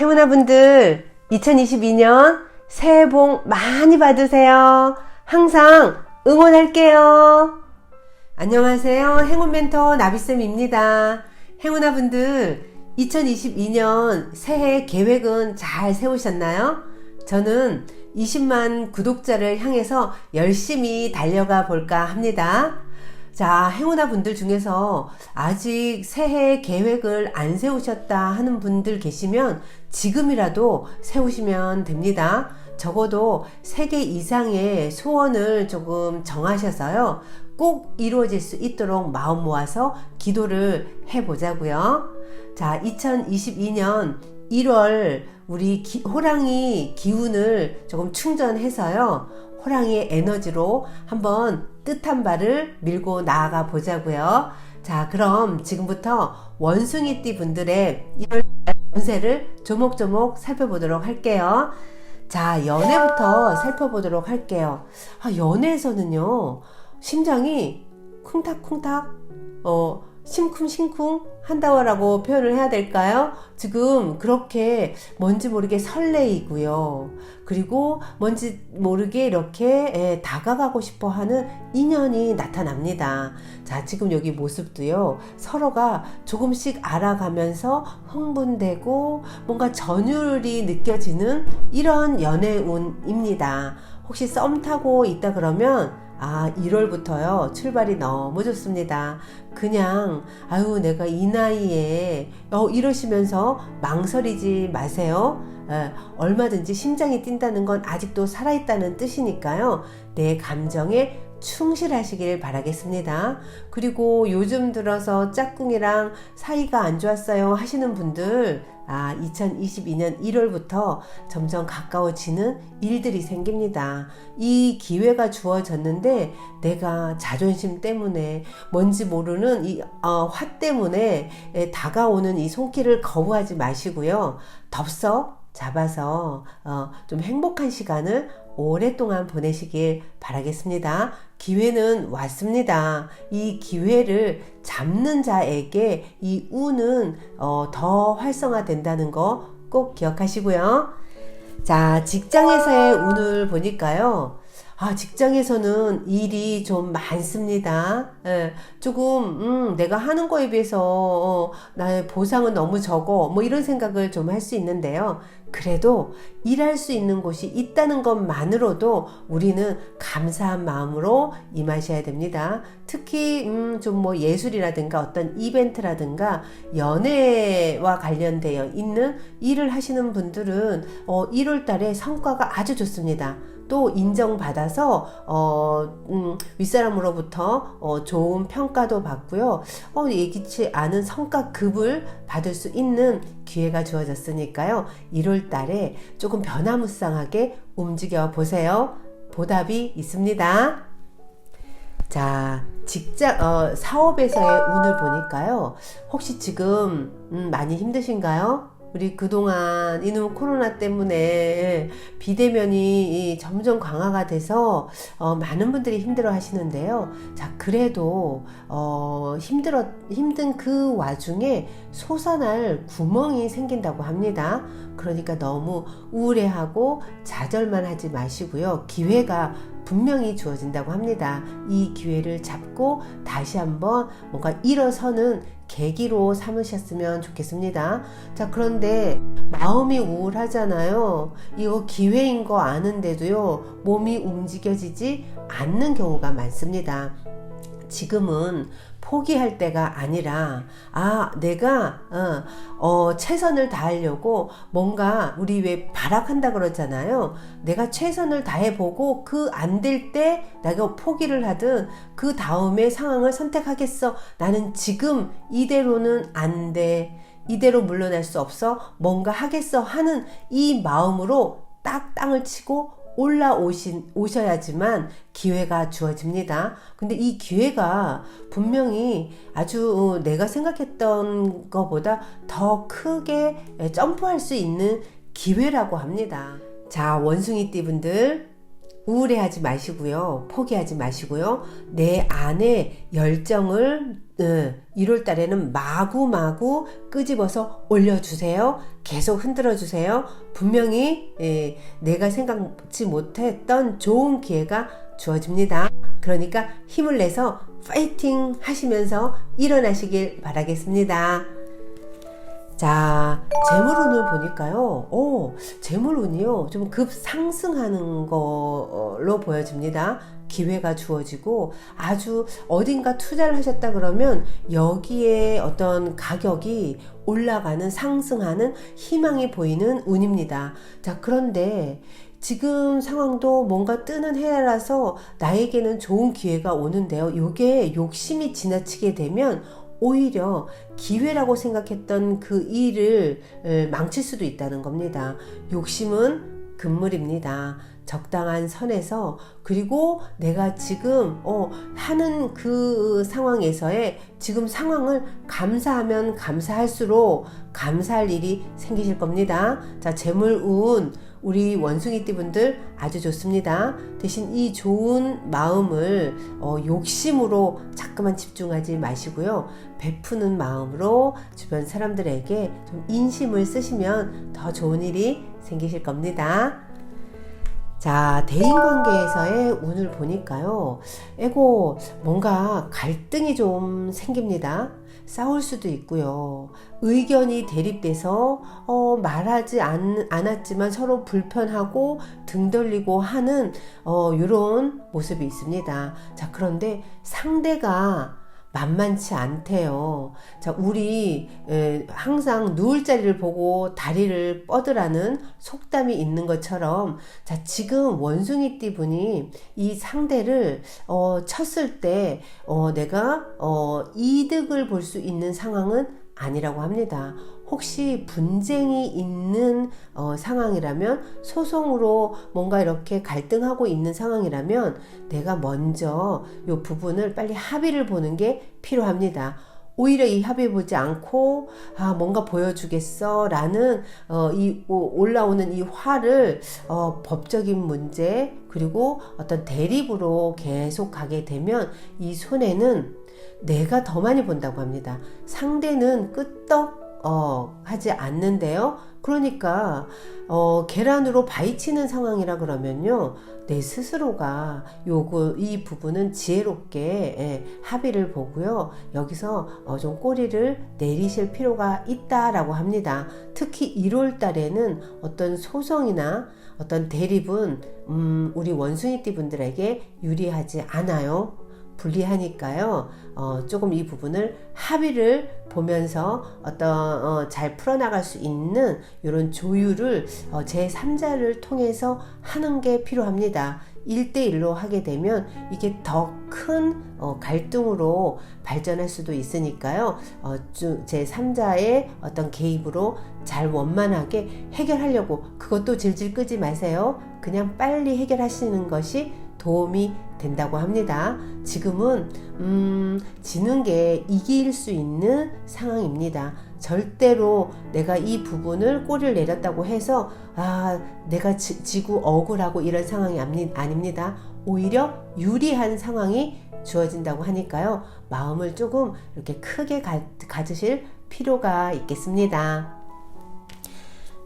행운아 분들 2022년 새해 복 많이 받으세요. 항상 응원할게요. 안녕하세요. 행운 멘토 나비쌤입니다. 행운아 분들 2022년 새해 계획은 잘 세우셨나요? 저는 20만 구독자를 향해서 열심히 달려가 볼까 합니다. 자, 행운아 분들 중에서 아직 새해 계획을 안 세우셨다 하는 분들 계시면 지금이라도 세우시면 됩니다. 적어도 3개 이상의 소원을 조금 정하셔서요. 꼭 이루어질 수 있도록 마음 모아서 기도를 해보자고요. 자, 2022년 1월 우리 기, 호랑이 기운을 조금 충전해서요. 호랑이의 에너지로 한번 뜻한 바를 밀고 나아가 보자고요. 자, 그럼 지금부터 원숭이띠 분들의 1월 운세를 조목조목 살펴보도록 할게요. 자, 연애부터 살펴보도록 할게요. 아, 연애에서는요, 심장이 쿵탁쿵탁, 어, 심쿵심쿵 한다라고 표현을 해야 될까요? 지금 그렇게 뭔지 모르게 설레이고요. 그리고 뭔지 모르게 이렇게 예, 다가가고 싶어 하는 인연이 나타납니다. 자, 지금 여기 모습도요. 서로가 조금씩 알아가면서 흥분되고 뭔가 전율이 느껴지는 이런 연애운입니다. 혹시 썸 타고 있다 그러면 아, 1월부터요. 출발이 너무 좋습니다. 그냥, 아유, 내가 이 나이에, 어, 이러시면서 망설이지 마세요. 에, 얼마든지 심장이 뛴다는 건 아직도 살아있다는 뜻이니까요. 내 감정에 충실하시길 바라겠습니다. 그리고 요즘 들어서 짝꿍이랑 사이가 안 좋았어요 하시는 분들, 아, 2022년 1월부터 점점 가까워지는 일들이 생깁니다. 이 기회가 주어졌는데 내가 자존심 때문에 뭔지 모르는 이, 어, 화 때문에 에, 다가오는 이 손길을 거부하지 마시고요. 덥석 잡아서 어, 좀 행복한 시간을 오랫동안 보내시길 바라겠습니다. 기회는 왔습니다. 이 기회를 잡는 자에게 이 운은 어, 더 활성화된다는 거 꼭 기억하시고요. 자, 직장에서의 운을 보니까요. 아, 직장에서는 일이 좀 많습니다. 예, 조금, 음, 내가 하는 거에 비해서, 어, 나의 보상은 너무 적어. 뭐 이런 생각을 좀 할 수 있는데요. 그래도 일할 수 있는 곳이 있다는 것만으로도 우리는 감사한 마음으로 임하셔야 됩니다. 특히 음, 좀 뭐 예술이라든가 어떤 이벤트라든가 연애와 관련되어 있는 일을 하시는 분들은 어, 1월 달에 성과가 아주 좋습니다. 또 인정받아서 어, 음, 윗사람으로부터 어, 좋은 평가도 받고요. 어, 예기치 않은 성과급을 받을 수 있는 기회가 주어졌으니까요. 1월 달에 조금 변화무쌍하게 움직여 보세요. 보답이 있습니다. 자, 직장, 어, 사업에서의 운을 보니까요. 혹시 지금, 음, 많이 힘드신가요? 우리 그동안 이놈 코로나 때문에 비대면이 점점 강화가 돼서 어, 많은 분들이 힘들어 하시는데요. 자, 그래도 어, 힘들어 힘든 그 와중에 솟아날 구멍이 생긴다고 합니다. 그러니까 너무 우울해하고 좌절만 하지 마시고요. 기회가 분명히 주어진다고 합니다. 이 기회를 잡고 다시 한번 뭔가 일어서는 계기로 삼으셨으면 좋겠습니다. 자, 그런데 마음이 우울하잖아요. 이거 기회인 거 아는데도요, 몸이 움직여지지 않는 경우가 많습니다. 지금은 포기할 때가 아니라 아 내가 어, 어, 최선을 다하려고 뭔가 우리 왜 발악한다 그러잖아요. 내가 최선을 다해보고 그 안 될 때 내가 포기를 하든 그 다음에 상황을 선택하겠어. 나는 지금 이대로는 안 돼. 이대로 물러날 수 없어. 뭔가 하겠어 하는 이 마음으로 딱 땅을 치고 올라오신, 오셔야지만 기회가 주어집니다. 근데 이 기회가 분명히 아주 내가 생각했던 것보다 더 크게 점프할 수 있는 기회라고 합니다. 자, 원숭이 띠 분들, 우울해하지 마시고요. 포기하지 마시고요. 내 안에 열정을 1월 달에는 마구마구 끄집어서 올려주세요. 계속 흔들어 주세요. 분명히 예, 내가 생각지 못했던 좋은 기회가 주어집니다. 그러니까 힘을 내서 파이팅 하시면서 일어나시길 바라겠습니다. 자, 재물운을 보니까요. 오, 재물운이요. 좀 급 상승하는 걸로 보여집니다. 기회가 주어지고 아주 어딘가 투자를 하셨다 그러면 여기에 어떤 가격이 올라가는 상승하는 희망이 보이는 운입니다. 자, 그런데 지금 상황도 뭔가 뜨는 해라서 나에게는 좋은 기회가 오는데요. 요게 욕심이 지나치게 되면 오히려 기회라고 생각했던 그 일을 망칠 수도 있다는 겁니다. 욕심은 금물입니다. 적당한 선에서 그리고 내가 지금 어, 하는 그 상황에서의 지금 상황을 감사하면 감사할수록 감사할 일이 생기실 겁니다. 자, 재물운 우리 원숭이띠 분들 아주 좋습니다. 대신 이 좋은 마음을 어, 욕심으로 자꾸만 집중하지 마시고요. 베푸는 마음으로 주변 사람들에게 좀 인심을 쓰시면 더 좋은 일이 생기실 겁니다. 자, 대인 관계에서의 운을 보니까요. 에고, 뭔가 갈등이 좀 생깁니다. 싸울 수도 있고요. 의견이 대립돼서 어, 말하지 않, 않았지만 서로 불편하고 등 돌리고 하는 어, 이런 모습이 있습니다. 자, 그런데 상대가 만만치 않대요. 자, 우리 에, 항상 누울 자리를 보고 다리를 뻗으라는 속담이 있는 것처럼 자, 지금 원숭이 띠 분이 이 상대를 어, 쳤을 때 어, 내가 어, 이득을 볼 수 있는 상황은 아니라고 합니다. 혹시 분쟁이 있는 어, 상황이라면 소송으로 뭔가 이렇게 갈등하고 있는 상황이라면 내가 먼저 이 부분을 빨리 합의를 보는 게 필요합니다. 오히려 이 합의 보지 않고 아 뭔가 보여주겠어라는 어, 이 올라오는 이 화를 어, 법적인 문제 그리고 어떤 대립으로 계속 가게 되면 이 손해는 내가 더 많이 본다고 합니다. 상대는 끄떡 어, 하지 않는데요. 그러니까 어, 계란으로 바위치는 상황이라 그러면요. 내 스스로가 요거 이 부분은 지혜롭게 예, 합의를 보고요. 여기서 어, 좀 꼬리를 내리실 필요가 있다라고 합니다. 특히 1월 달에는 어떤 소송이나 어떤 대립은 음, 우리 원숭이띠 분들에게 유리하지 않아요. 불리하니까요. 어, 조금 이 부분을 합의를 보면서 어떤 어, 잘 풀어나갈 수 있는 이런 조율을 어, 제3자를 통해서 하는 게 필요합니다. 1대1로 하게 되면 이게 더큰 어, 갈등으로 발전할 수도 있으니까요. 어, 제3자의 어떤 개입으로 잘 원만하게 해결하려고 그것도 질질 끄지 마세요. 그냥 빨리 해결하시는 것이 도움이 된다고 합니다. 지금은 음, 지는 게 이길 수 있는 상황입니다. 절대로 내가 이 부분을 꼬리를 내렸다고 해서 아 내가 지, 고 억울하고 이런 상황이 아닙니다. 오히려 유리한 상황이 주어진다고 하니까요. 마음을 조금 이렇게 크게 가, 가지실 필요가 있겠습니다.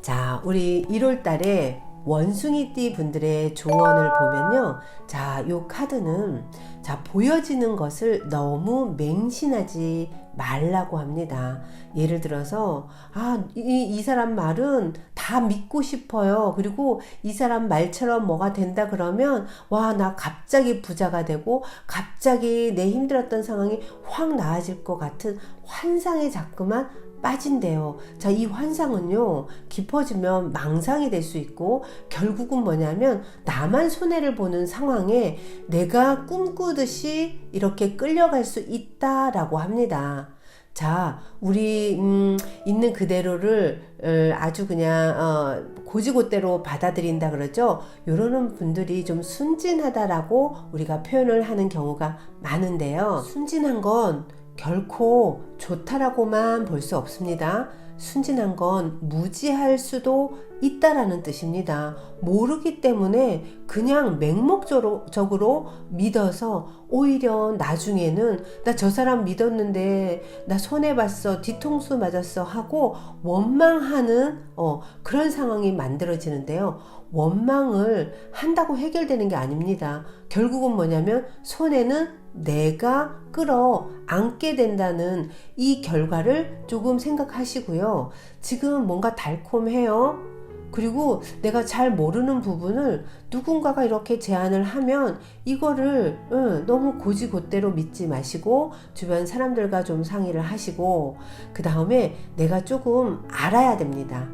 자, 우리 1월 달에 원숭이띠 분들의 조언을 보면요. 자, 요 카드는 자, 보여지는 것을 너무 맹신하지 말라고 합니다. 예를 들어서, 아, 이, 이 사람 말은 다 믿고 싶어요. 그리고 이 사람 말처럼 뭐가 된다 그러면, 와, 나 갑자기 부자가 되고, 갑자기 내 힘들었던 상황이 확 나아질 것 같은 환상에 자꾸만 빠진대요. 자, 이 환상은요, 깊어지면 망상이 될 수 있고, 결국은 뭐냐면, 나만 손해를 보는 상황에 내가 꿈꾸듯이 이렇게 끌려갈 수 있다라고 합니다. 자, 우리, 음, 있는 그대로를 어, 아주 그냥, 어, 고지고대로 받아들인다 그러죠? 요러는 분들이 좀 순진하다라고 우리가 표현을 하는 경우가 많은데요. 순진한 건 결코 좋다라고만 볼 수 없습니다. 순진한 건 무지할 수도 있다라는 뜻입니다. 모르기 때문에 그냥 맹목적으로 믿어서 오히려 나중에는 나 저 사람 믿었는데 나 손해봤어 뒤통수 맞았어 하고 원망하는 어, 그런 상황이 만들어지는데요. 원망을 한다고 해결되는 게 아닙니다. 결국은 뭐냐면 손해는 내가 끌어 안게 된다는 이 결과를 조금 생각하시고요. 지금 뭔가 달콤해요. 그리고 내가 잘 모르는 부분을 누군가가 이렇게 제안을 하면 이거를 응, 너무 고지곧대로 믿지 마시고 주변 사람들과 좀 상의를 하시고 그 다음에 내가 조금 알아야 됩니다.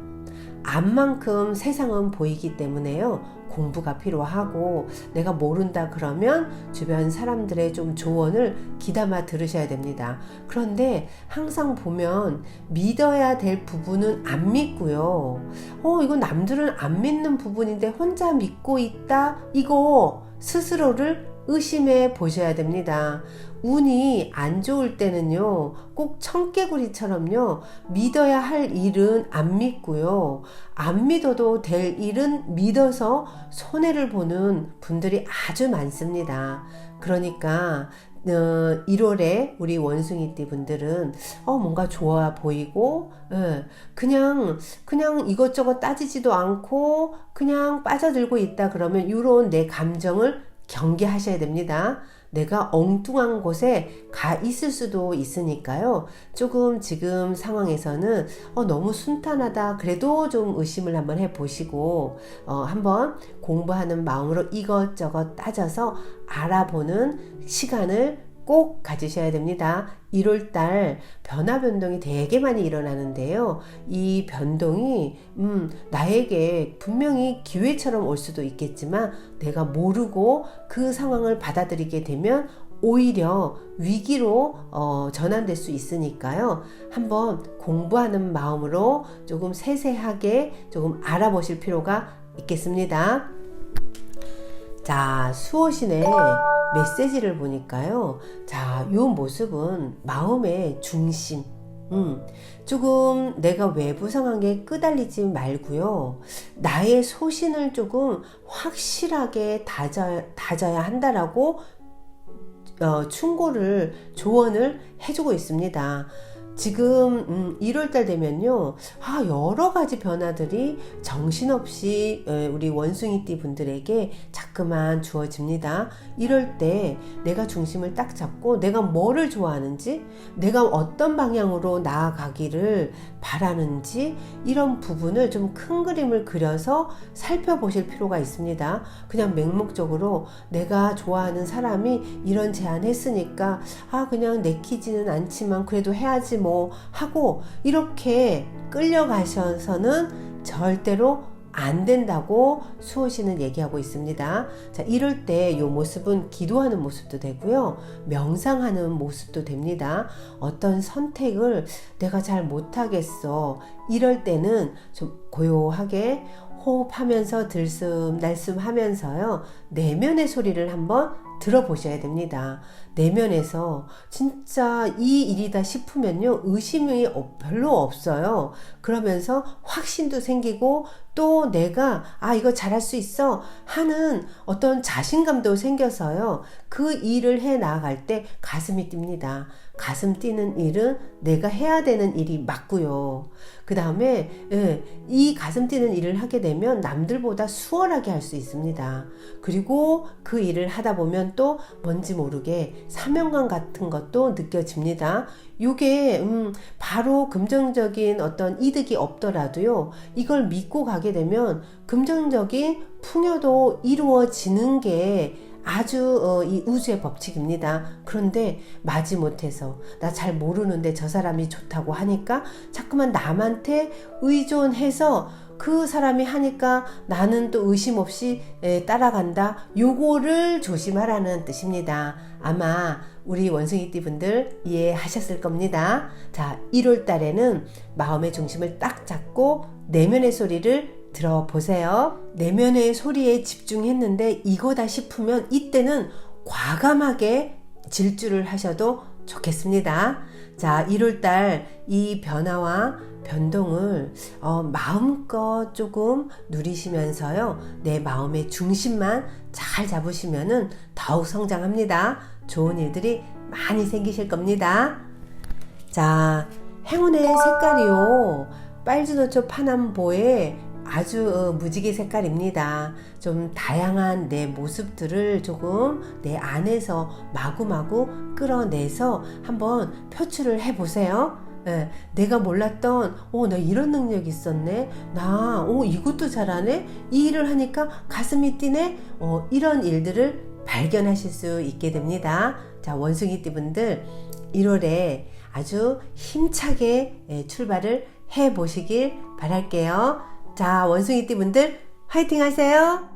암만큼 세상은 보이기 때문에요. 공부가 필요하고 내가 모른다 그러면 주변 사람들의 좀 조언을 귀담아 들으셔야 됩니다. 그런데 항상 보면 믿어야 될 부분은 안 믿고요. 어, 이거 남들은 안 믿는 부분인데 혼자 믿고 있다? 이거 스스로를 의심해 보셔야 됩니다. 운이 안 좋을 때는요, 꼭 청개구리처럼요, 믿어야 할 일은 안 믿고요, 안 믿어도 될 일은 믿어서 손해를 보는 분들이 아주 많습니다. 그러니까, 어, 1월에 우리 원숭이띠 분들은 어 뭔가 좋아 보이고 예, 그냥 그냥 이것저것 따지지도 않고 그냥 빠져들고 있다 그러면 이런 내 감정을 경계하셔야 됩니다. 내가 엉뚱한 곳에 가 있을 수도 있으니까요. 조금 지금 상황에서는 어, 너무 순탄하다. 그래도 좀 의심을 한번 해 보시고 어, 한번 공부하는 마음으로 이것저것 따져서 알아보는 시간을 꼭 가지셔야 됩니다. 1월달 변화 변동이 되게 많이 일어나는데요. 이 변동이 음, 나에게 분명히 기회처럼 올 수도 있겠지만 내가 모르고 그 상황을 받아들이게 되면 오히려 위기로 어, 전환될 수 있으니까요. 한번 공부하는 마음으로 조금 세세하게 조금 알아보실 필요가 있겠습니다. 자, 수호신의 메시지를 보니까요. 자, 요 모습은 마음의 중심. 음, 조금 내가 외부 상황에 끄달리지 말고요. 나의 소신을 조금 확실하게 다져, 다져야 한다라고 어, 충고를 조언을 해주고 있습니다. 지금 음, 1월달 되면요, 아 여러 가지 변화들이 정신없이 우리 원숭이띠 분들에게 자꾸만 주어집니다. 이럴 때 내가 중심을 딱 잡고 내가 뭐를 좋아하는지, 내가 어떤 방향으로 나아가기를 바라는지 이런 부분을 좀 큰 그림을 그려서 살펴보실 필요가 있습니다. 그냥 맹목적으로 내가 좋아하는 사람이 이런 제안했으니까 아 그냥 내키지는 않지만 그래도 해야지 뭐 하고 이렇게 끌려가셔서는 절대로 안 된다고 수호 씨는 얘기하고 있습니다. 자, 이럴 때 이 모습은 기도하는 모습도 되고요. 명상하는 모습도 됩니다. 어떤 선택을 내가 잘 못하겠어. 이럴 때는 좀 고요하게 호흡하면서 들숨 날숨 하면서요. 내면의 소리를 한번 들어보셔야 됩니다. 내면에서 진짜 이 일이다 싶으면요. 의심이 별로 없어요. 그러면서 확신도 생기고 또 내가 아 이거 잘할 수 있어 하는 어떤 자신감도 생겨서요. 그 일을 해 나갈 때 가슴이 뜁니다. 가슴 뛰는 일은 내가 해야 되는 일이 맞고요. 그 다음에 예, 이 가슴 뛰는 일을 하게 되면 남들보다 수월하게 할 수 있습니다. 그리고 그 일을 하다 보면 또 뭔지 모르게 사명감 같은 것도 느껴집니다. 이게 음, 바로 금전적인 어떤 이득이 없더라도요. 이걸 믿고 가게 되면 금전적인 풍요도 이루어지는 게 아주 어, 이 우주의 법칙입니다. 그런데 마지 못해서 나 잘 모르는데 저 사람이 좋다고 하니까 자꾸만 남한테 의존해서 그 사람이 하니까 나는 또 의심 없이 따라간다. 요거를 조심하라는 뜻입니다. 아마 우리 원숭이 띠 분들 이해하셨을 겁니다. 자, 1월 달에는 마음의 중심을 딱 잡고 내면의 소리를 들어보세요. 내면의 소리에 집중했는데 이거다 싶으면 이때는 과감하게 질주를 하셔도 좋겠습니다. 자, 1월달 이 변화와 변동을 어, 마음껏 조금 누리시면서요. 내 마음의 중심만 잘 잡으시면은 더욱 성장합니다. 좋은 일들이 많이 생기실 겁니다. 자, 행운의 색깔이요. 빨주노초 파남보의 아주 어, 무지개 색깔입니다. 좀 다양한 내 모습들을 조금 내 안에서 마구마구 끌어내서 한번 표출을 해보세요. 예, 내가 몰랐던, 어, 나 이런 능력이 있었네. 나, 어, 이것도 잘하네. 이 일을 하니까 가슴이 뛰네. 어, 이런 일들을 발견하실 수 있게 됩니다. 자, 원숭이 띠 분들, 1월에 아주 힘차게 예, 출발을 해 보시길 바랄게요. 자, 원숭이띠 분들, 화이팅 하세요!